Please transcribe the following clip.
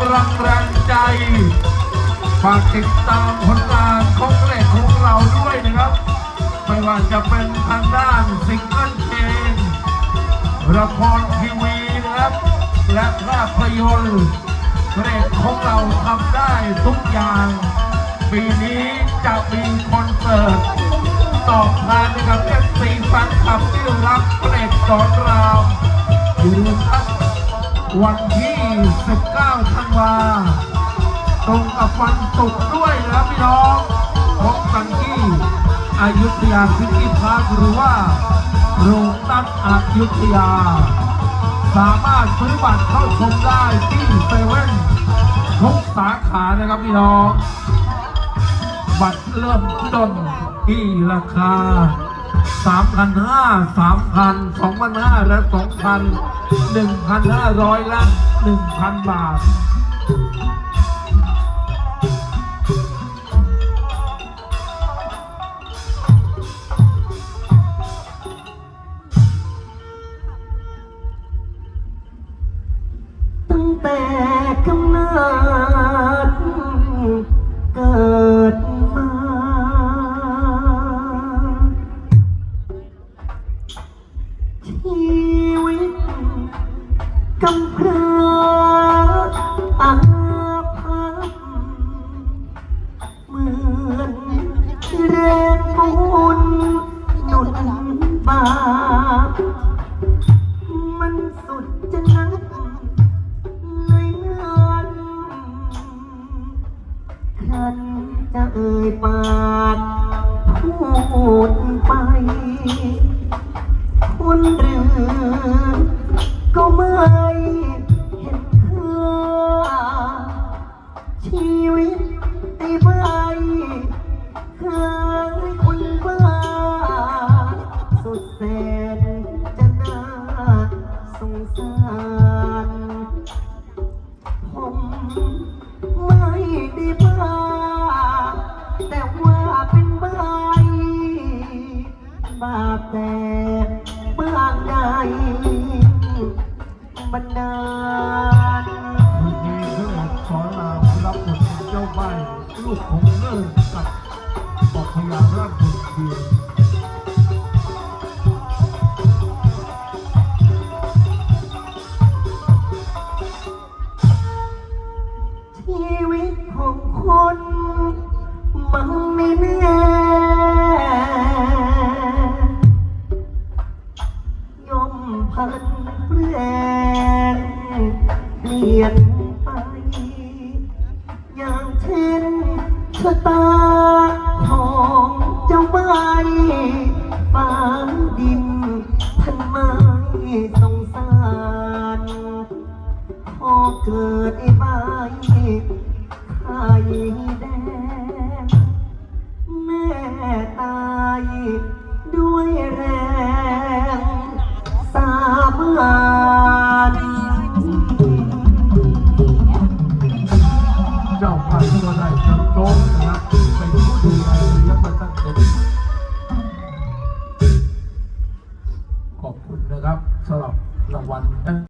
กำลังแรงใจ ฝากติดตามผลงานของเพลงของเราด้วยนะครับ ไม่ว่าจะเป็นทางด้านซิงเกิลเพลงละครทีวีนะครับ และภาพยนตร์เพลงของเราทำได้ทุกอย่าง ปีนี้จะมีคอนเสิร์ตตอบแทนนะครับเอฟซีแฟนคลับที่รักเพลงสอนรามอยู่ครับวันที่ 19ธันวาตรงกับวันศุกร์ด้วยนะครับพี่น้องพบกันที่อยุธยาซิตี้พาร์คหรือว่าโรงตั้งอยุธยา สามารถซื้อบัตรเข้าชมได้ที่เซเว่นทุกสาขานะครับพี่น้อง บัตรเริ่มต้นที่ราคา สามพันห้าสามพันสองพันห้าและสองพันหนึ่งพันห้าร้อยและหนึ่งพันบาทตั้งแต่ ชีวิตกำพร้าอาภัพเหมือนแรงบุญหนุนบาปมันสุดจะนับเลยนั้นครันจะเอ่ยปากพูดไปคนหรือ ก็ไม่เห็นค่าชีวิตไอ้ใบเคยคนบ้าสุดแสนจะน่าสงสารผมไม่ได้บ้า แต่ว่าเป็นใบบาปแต่ บันดาลวันนี้เพื่อสอนรามรับบทเป็นเจ้าใบลูกของเลิศกับปอกพยาราชบุตรเบียร์ชีวิตของคนมันไม่แน่ย่อมพันเปลี่ยน เปลี่ยนไป อย่างเช่นชะตาของเจ้าใบฟ้าดินท่านไม่สงสารพอเกิดไอ้ใบไข่แดงแม่ตา